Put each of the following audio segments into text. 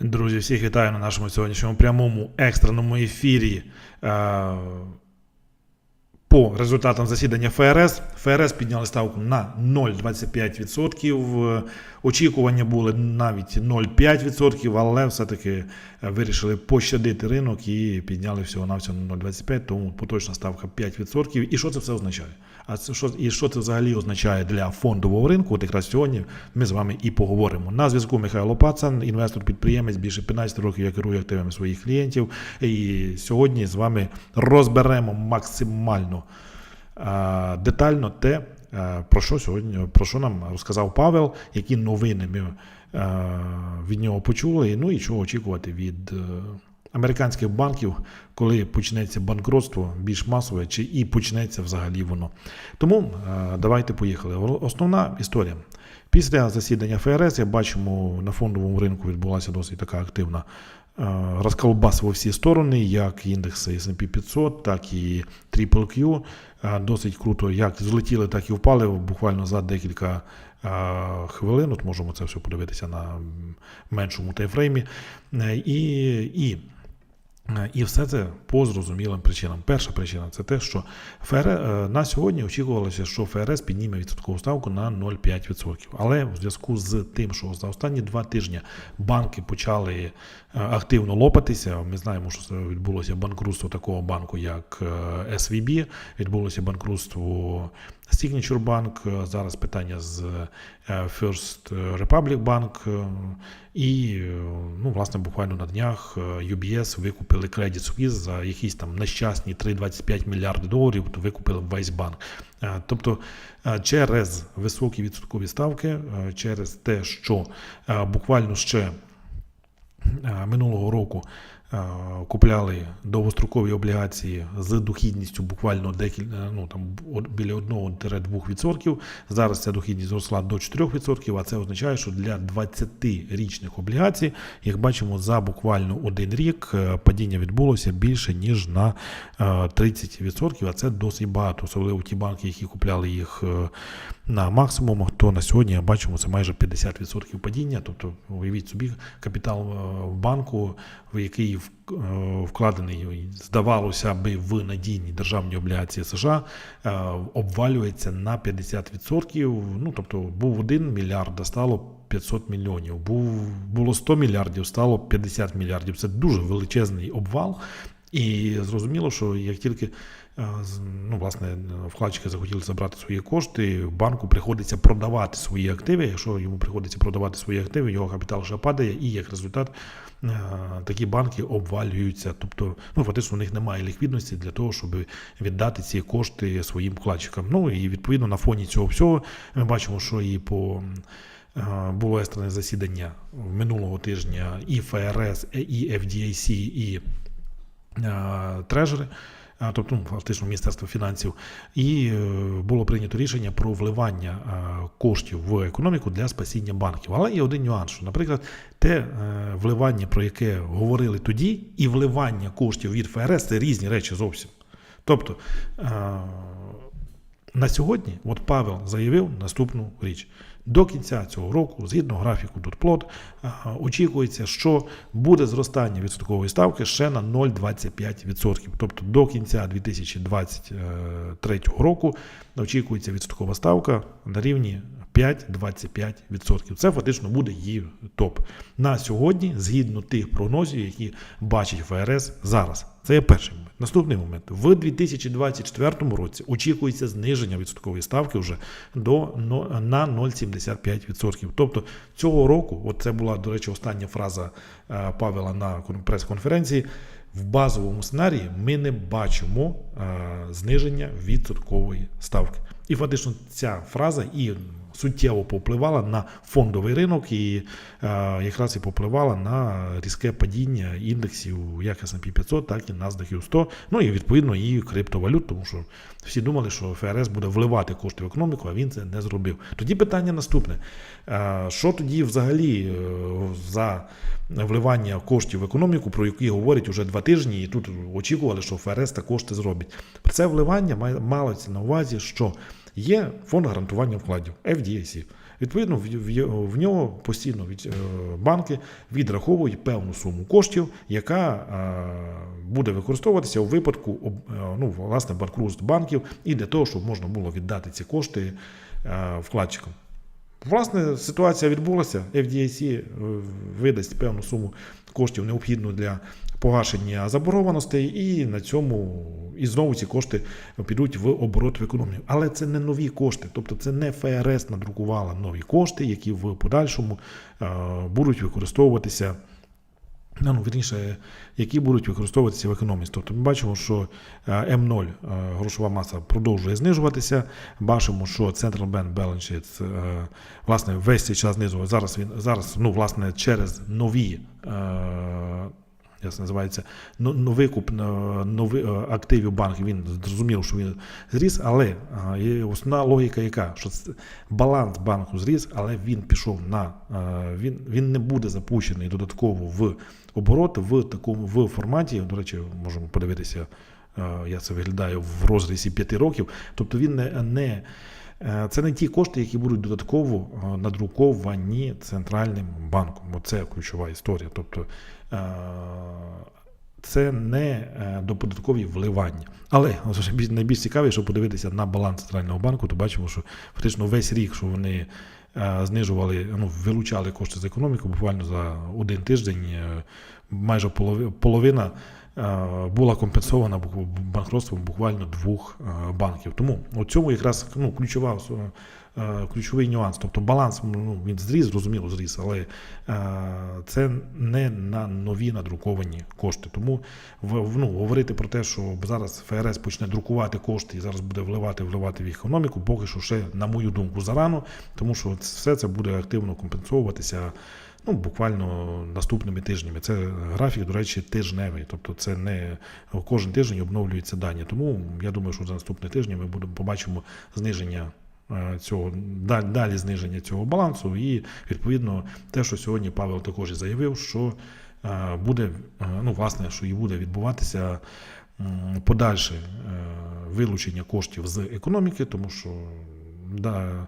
Друзі, всіх вітаю на нашому сьогоднішньому прямому екстреному ефірі. По результатам засідання ФРС. ФРС підняли ставку на 0,25%. Е, Очікування були навіть 0,5%, але все-таки вирішили пощадити ринок і підняли всього на всього на 0,25%, тому поточна ставка 5%. І що це все означає? А це що і що це взагалі означає для фондового ринку? От якраз сьогодні ми з вами і поговоримо. На зв'язку Михайло Пацан, інвестор-підприємець, більше 15 років я керую активами своїх клієнтів. І сьогодні з вами розберемо максимально детально те, е, про що сьогодні про що нам розказав Павел, які новини ми е, від нього почули. Ну і чого очікувати від. е, Американських банків, коли почнеться банкротство більш масове, чи і почнеться взагалі воно. Тому е, давайте поїхали. Основна історія. Після засідання ФРС, я бачимо, на фондовому ринку відбулася досить така активна е, розколбас во всі сторони, як індекси S&P 500, так і TripleQ. Е, Досить круто, як злетіли, так і впали буквально за декілька е, хвилин. От можемо це все подивитися на меншому тайфреймі. Е, І, і І все це по зрозумілим причинам. Перша причина це те, що ФР е, на сьогодні очікувалося, що ФРС підніме відсоткову ставку на 0,5%. Але в зв'язку з тим, що за останні два тижні банки почали е, активно лопатися. Ми знаємо, що відбулося банкрутство такого банку, як е, SVB, відбулося банкрутство Signature Bank, зараз питання з First Republic Bank. І, ну, власне, буквально на днях UBS викупили Credit Suisse за якісь там нещасні 3,25 мільярди доларів, то викупили весь банк. Тобто е, через високі відсоткові ставки, е, через те, що е, буквально ще минулого року купляли довгострокові облігації з дохідністю буквально декілька, ну там біля 1-2%. Зараз ця дохідність зросла до 4%, а це означає, що для 20-річних облігацій, як бачимо, за буквально один рік е, падіння відбулося більше ніж на е, 30%, а це досить багато, особливо ті банки, які купляли їх е, на максимумах, то на сьогодні бачимо це майже 50% падіння. Тобто, уявіть собі, капітал е, банку, в який е, вкладений, здавалося би, в надійні державні облігації США, е, обвалюється на 50%. Ну, тобто, був 1 мільярд, а стало 500 мільйонів. Був, було 100 мільярдів, стало 50 мільярдів. Це дуже величезний обвал. І зрозуміло, що як тільки ну, власне, вкладчики захотіли забрати свої кошти, банку приходиться продавати свої активи. Якщо йому приходиться продавати свої активи, його капітал ще падає, і як результат е, такі банки обвалюються. Тобто, ну фактично, у них немає ліквідності для того, щоб віддати ці кошти своїм вкладчикам. Ну і відповідно на фоні цього всього ми бачимо, що і по е, було екстрене засідання минулого тижня і ФРС, і FDIC, і е, трежери, тобто ну, фактично Міністерство фінансів, і е, було прийнято рішення про вливання е, коштів в економіку для спасіння банків. Але є один нюанс, що, наприклад, те е, вливання, про яке говорили тоді, і вливання коштів від ФРС це різні речі зовсім. Тобто на сьогодні, от Павел заявив наступну річ. До кінця цього року, згідно графіку Дотплот, очікується, що буде зростання відсоткової ставки ще на 0,25%. Тобто до кінця 2023 року очікується відсоткова ставка на рівні 5-25%. Це фактично буде її топ. На сьогодні, згідно тих прогнозів, які бачить ФРС зараз. Це є перший момент. Наступний момент. В 2024 році очікується зниження відсоткової ставки вже до, на 0,75%. Тобто цього року, от це була, до речі, остання фраза е, Павела на кон- прес-конференції. В базовому сценарії ми не бачимо е, зниження відсоткової ставки. І фактично ця фраза і суттєво повпливала на фондовий ринок і е, якраз і повпливала на різке падіння індексів як S&P 500, так і NASDAQ 100, ну і відповідно і криптовалют, тому що всі думали, що ФРС буде вливати кошти в економіку, а він це не зробив. Тоді питання наступне: Е, що тоді взагалі е, за вливання коштів в економіку, про які говорять уже два тижні, і тут очікували, що ФРС також це зробить. Це вливання має- малося на увазі, що є фонд гарантування вкладів FDIC. Відповідно, в, нього постійно від, е, банки відраховують певну суму коштів, яка е, буде використовуватися у випадку е, ну, власне, банкрутств банків і для того, щоб можна було віддати ці кошти вкладчикам. Власне, ситуація відбулася. FDIC видасть певну суму коштів необхідну для погашення заборгованостей, і на цьому і знову ці кошти підуть в оборот в економіку. Але це не нові кошти, тобто це не ФРС надрукувала нові кошти, які в подальшому е, будуть використовуватися. Ну, ну, вірніше, які будуть використовуватися в економіці. Тобто ми бачимо, що е, М0 е, грошова маса продовжує знижуватися. Бачимо, що Central Bank Balance власне, весь цей час знизу. Зараз він зараз, ну, власне, через нові. Е, Як це називається викуп е, нови, е, активів банків. Він зрозумів, що він зріс, але е, основна логіка, яка що баланс банку зріс, але він пішов на е, він, він не буде запущений додатково в оборот в такому в форматі. До речі, можемо подивитися, е, як це виглядає в розрізі 5 років. Тобто він не, не е, це не ті кошти, які будуть додатково е, надруковані центральним банком. Оце ключова історія. Тобто е, це не доподаткові вливання. Але найбільш цікаве, що подивитися на баланс центрального банку, то бачимо, що фактично весь рік, що вони е, знижували, ну, вилучали кошти з економіки, буквально за один тиждень е, майже полови- половина е, була компенсована банкротством буквально двох е, банків. Тому у цьому якраз ну, ключова е, е, ключовий нюанс. Тобто баланс ну, він зріс, зрозуміло, зріс, але е, це не на нові надруковані кошти. Тому ну, говорити про те, що зараз ФРС почне друкувати кошти і зараз буде вливати, вливати в економіку, поки що ще, на мою думку, зарано, тому що все це буде активно компенсовуватися. Ну, буквально наступними тижнями. Це графік, до речі, тижневий. Тобто це не кожен тиждень обновлюються дані. Тому я думаю, що за наступні тижні ми будемо побачимо зниження е, цього да- далі зниження цього балансу. І відповідно те, що сьогодні Павел також і заявив, що е, буде е, ну, власне, що і буде відбуватися подальше е, вилучення коштів з економіки, тому що да,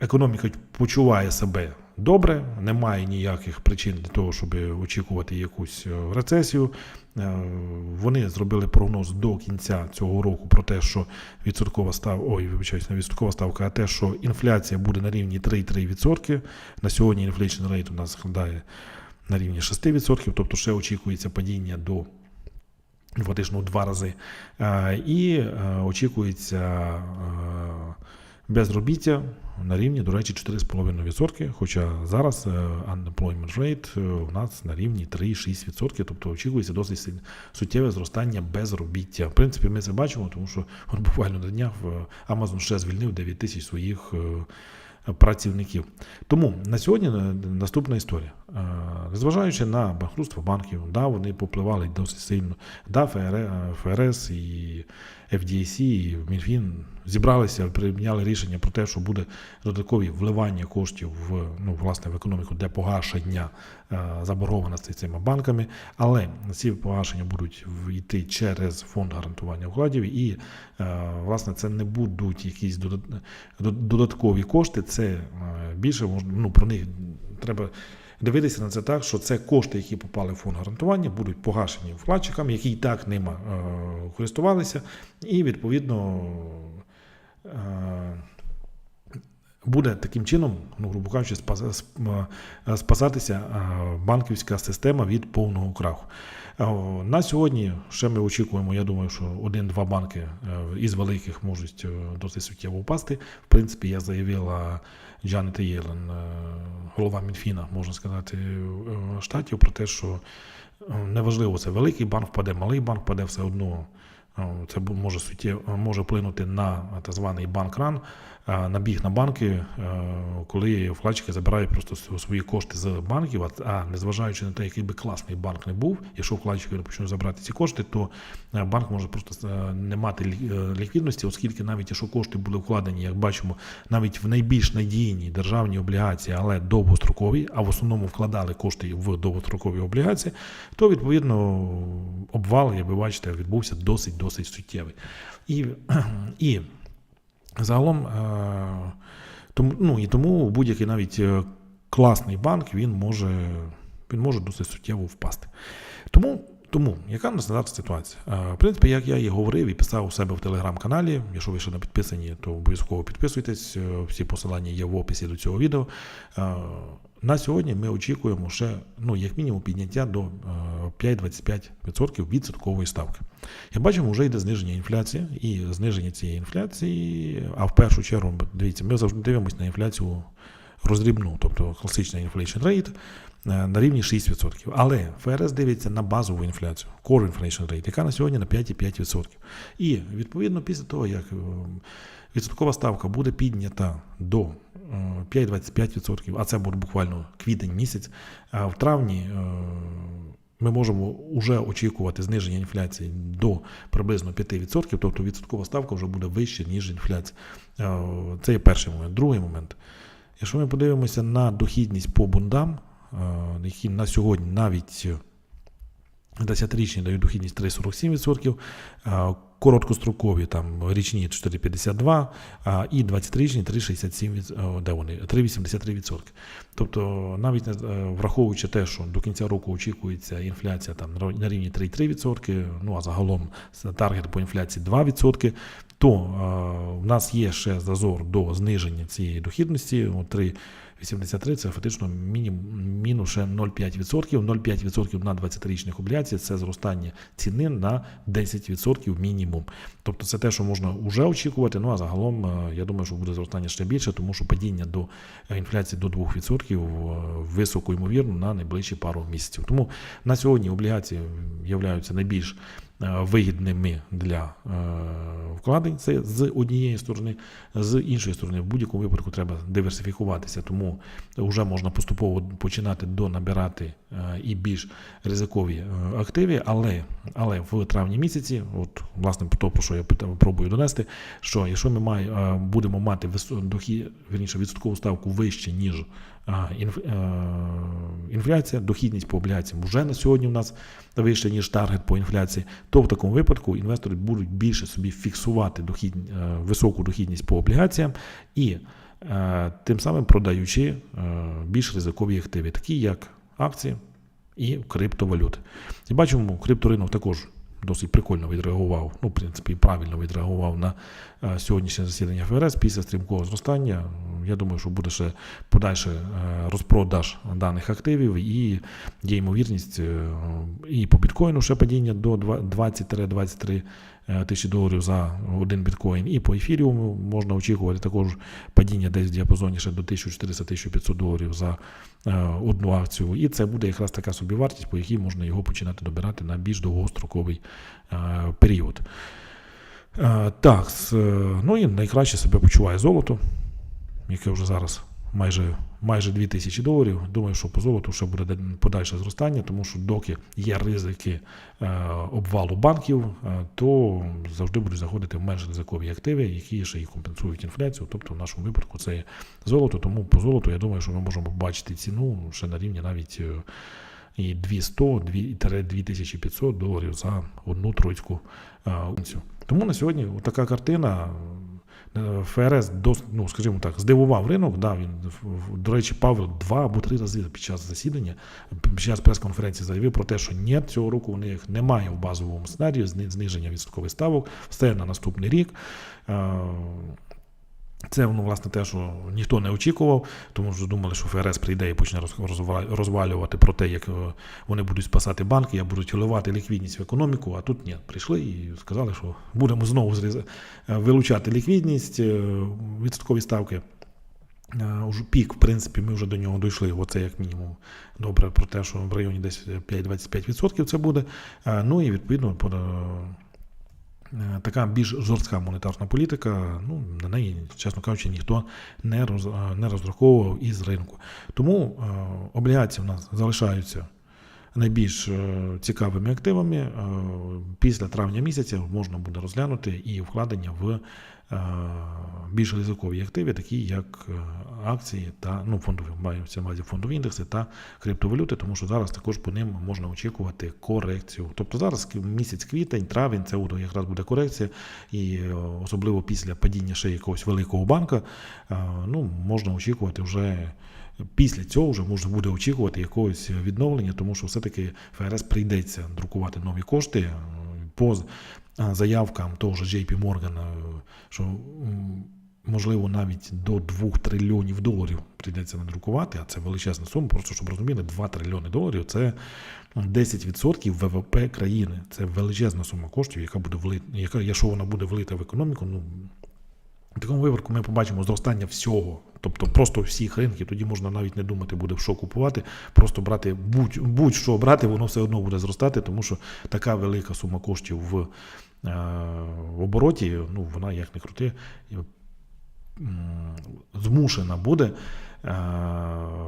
економіка почуває себе добре, немає ніяких причин для того, щоб очікувати якусь е, рецесію. Е, Вони зробили прогноз до кінця цього року про те, що відсоткова ставка, ой, вибачаюсь, не відсоткова ставка, а те, що інфляція буде на рівні 3,3%. На сьогодні інфляційний рейт у нас складає на рівні 6%, тобто ще очікується падіння до фактично в два рази. Е, І очікується безробіття на рівні, до речі, 4,5%, хоча зараз е, unemployment rate е, у нас на рівні 3,6%, тобто очікується досить суттєве зростання безробіття. В принципі, ми це бачимо, тому що от буквально на днях е, Amazon ще звільнив 9 тисяч своїх працівників. Тому на сьогодні наступна історія. Незважаючи на банкрутство банків, да, вони попливали досить сильно. Да, е, ФРС і FDIC, і Мінфін зібралися, прийняли рішення про те, що буде додаткові вливання коштів в ну, власне в економіку для погашення е, заборгованості цими банками. Але ці погашення будуть йти через фонд гарантування вкладів, і е, власне це не будуть якісь додаткові кошти. Це більше ну про них треба. Дивитися на це так, що це кошти, які попали в фонд гарантування, будуть погашені вкладчикам, які і так ними е, користувалися, і відповідно е, буде таким чином, ну, грубо кажучи, е, спасатися е, банківська система від повного краху. Е, На сьогодні ще ми очікуємо, я думаю, що один-два банки із великих можуть досить суттєво впасти. В принципі, я заявила Джанет Єлен, голова Мінфіна, можна сказати, штатів, про те, що неважливо, це великий банк впаде, малий банк впаде, все одно це може суттєво може вплинути на так званий банк-ран, е, набіг на банки, е, коли вкладчики забирають просто свої кошти з банків, а- незважаючи на те, який би класний банк не був, якщо вкладчики почнуть забрати ці кошти, то е, банк може просто е, не мати е, ліквідності, оскільки навіть якщо кошти були вкладені, як бачимо, навіть в найбільш надійні державні облігації, але довгострокові, а в основному вкладали кошти в довгострокові облігації, то відповідно обвал, як ви бачите, відбувся досить досить суттєвий. І, і загалом. е, Тому, ну, і тому будь-який навіть е, класний банк він може, він може досить суттєво впасти. Тому, тому яка в нас зараз ситуація? Е, В принципі, як я і говорив і писав у себе в телеграм-каналі, якщо ви ще не підписані, то обов'язково підписуйтесь. Е, Всі посилання є в описі до цього відео. Е, На сьогодні ми очікуємо ще, ну, як мінімум, підняття до е, 5-25% відсоткової ставки. Як бачимо, вже йде зниження інфляції, і зниження цієї інфляції, а в першу чергу, дивіться, ми завжди дивимося на інфляцію роздрібну, тобто класична inflation rate е, на рівні 6%. Але ФРС дивиться на базову інфляцію, core inflation rate, яка на сьогодні на 5,5%. І відповідно після того, як е, відсоткова ставка буде піднята до е, 5,25%, а це буде буквально квітень місяць, а в травні. е, Ми можемо вже очікувати зниження інфляції до приблизно 5%, тобто відсоткова ставка вже буде вища, ніж інфляція. Е, Це є перший момент. Другий момент. Якщо ми подивимося на дохідність по бундам, е, які на сьогодні навіть 10-річні дають дохідність 3,47%, е, короткострокові там річні 4,52, а і 20-річні 3,67%, е, де вони? 3,83%. Тобто, навіть е, враховуючи те, що до кінця року очікується інфляція там на рівні 3,3%, ну а загалом таргет по інфляції 2%, то е, в нас є ще зазор до зниження цієї дохідності. О, 3,83 це фактично мінімум, ще 0,5%. 0,5% на 20-річних облігацій це зростання ціни на 10% мінімум. Тобто це те, що можна вже очікувати. Ну а загалом е, я думаю, що буде зростання ще більше, тому що падіння до е, інфляції до 2% е, високо ймовірно на найближчі пару місяців. Тому на сьогодні облігації являються найбільш вигідними для е, вкладень. Це з однієї сторони, з іншої сторони, в будь-якому випадку треба диверсифікуватися, тому вже можна поступово починати донабирати е, і більш ризикові е, активи, але, але в травні місяці, от власне те, про що я питав, пробую донести, що якщо ми має, е, будемо мати дохід, верніше, відсоткову ставку вище, ніж інф, е, інфляція, дохідність по облігаціям вже на сьогодні у нас вище, ніж таргет по інфляції, то в такому випадку інвестори будуть більше собі фіксувати дохід, е, високу дохідність по облігаціям і е, тим самим продаючи е, більш ризикові активи, такі як акції і криптовалюти. І бачимо, крипторинок також досить прикольно відреагував, ну, в принципі, правильно відреагував на е, сьогоднішнє засідання ФРС після стрімкого зростання. Я думаю, що буде ще подальше е, розпродаж даних активів, і є ймовірність е, і по біткоїну ще падіння до 20-23 е, тисячі доларів за один біткоін, і по ефіріуму можна очікувати також падіння десь в діапазоні ще до 1400-1500 доларів за одну акцію. І це буде якраз така собівартість, по якій можна його починати добирати на більш довгостроковий період. Так, ну і найкраще себе почуває золото, яке вже зараз майже, майже 2 тисячі доларів. Думаю, що по золоту ще буде подальше зростання, тому що доки є ризики е, обвалу банків, е, то завжди будуть заходити в менш ризикові активи, які ще і компенсують інфляцію. Тобто в нашому випадку це є золото. Тому по золоту я думаю, що ми можемо побачити ціну ще на рівні навіть. е, І 200-2500 доларів за одну тройську е, унцію. Тому на сьогодні така картина. Е, ФРС дос, ну, скажімо так, здивував ринок. Да, він, до речі, Павел два або три рази під час засідання, під час прес-конференції заявив про те, що ні, цього року у них немає в базовому сценарії зниження відсоткових ставок, все на наступний рік. Це ну, власне те, що ніхто не очікував, тому що думали, що ФРС прийде і почне розвалювати про те, як е, вони будуть спасати банки, як будуть виливати ліквідність в економіку. А тут ні, прийшли і сказали, що будемо знову е, вилучати ліквідність, е, відсоткові ставки. Пік, в принципі, ми вже до нього дійшли. Оце як мінімум добре про те, що в районі десь 5-25% це буде. Ну і відповідно по- така більш жорстка монетарна політика, ну, на неї, чесно кажучи, ніхто не, роз, е, не розраховував із ринку. Тому е, облігації в нас залишаються найбільш е, цікавими активами е, після травня місяця можна буде розглянути і вкладення в е, більш ризикові активи, такі як е, акції та ну, фондові маються на увазі фондові індекси та криптовалюти, тому що зараз також по ним можна очікувати корекцію. Тобто зараз місяць квітень, травень, це якраз буде корекція, і е, особливо після падіння ще якогось великого банка, е, ну, можна очікувати вже. Після цього вже можна буде очікувати якогось відновлення, тому що все-таки ФРС прийдеться друкувати нові кошти е, по заявкам того ж JP Morgan, що можливо навіть до 2 трильйонів доларів прийдеться надрукувати, а це величезна сума. Просто щоб розуміли, 2 трильйони доларів це 10% ВВП країни. Це величезна сума коштів, яка буде влита, яка, якщо вона буде влита в економіку, ну в такому випадку ми побачимо зростання всього, тобто просто всіх ринків. Тоді можна навіть не думати, буде що купувати, просто брати будь, будь-що брати, воно все одно буде зростати, тому що така велика сума коштів в, е, в обороті, ну вона як не крути, змушена буде е,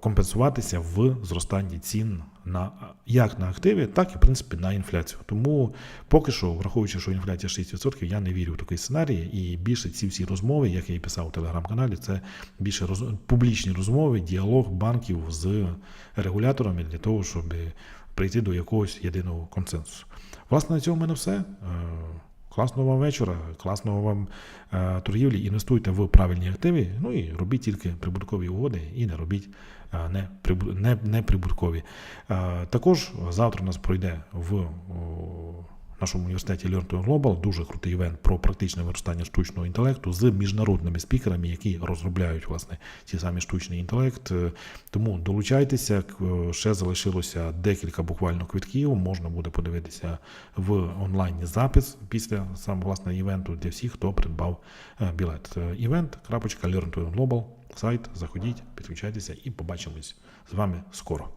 компенсуватися в зростанні цін на як на активи, так і в принципі на інфляцію. Тому поки що, враховуючи, що інфляція 6%, я не вірю в такий сценарій. І більше ці всі розмови, як я і писав у телеграм-каналі, це більше роз... публічні розмови, діалог банків з регуляторами для того, щоб прийти до якогось єдиного консенсусу. Власне, на цьому в мене все. Класного вам вечора, класного вам е, торгівлі. Інвестуйте в правильні активи. Ну і робіть тільки прибуткові угоди і не робіть е, не, не, не прибуткові. Е, також завтра у нас пройде в о, нашому університеті Learn to Global дуже крутий івент про практичне використання штучного інтелекту з міжнародними спікерами, які розробляють власне ці самі штучний інтелект. Е, Тому долучайтеся. е, Ще залишилося декілька буквально квитків. Можна буде подивитися в онлайні запис після сам власне івенту для всіх, хто придбав е, білет. Е, Event.learn2global сайт. Заходіть, підключайтеся і побачимось з вами скоро.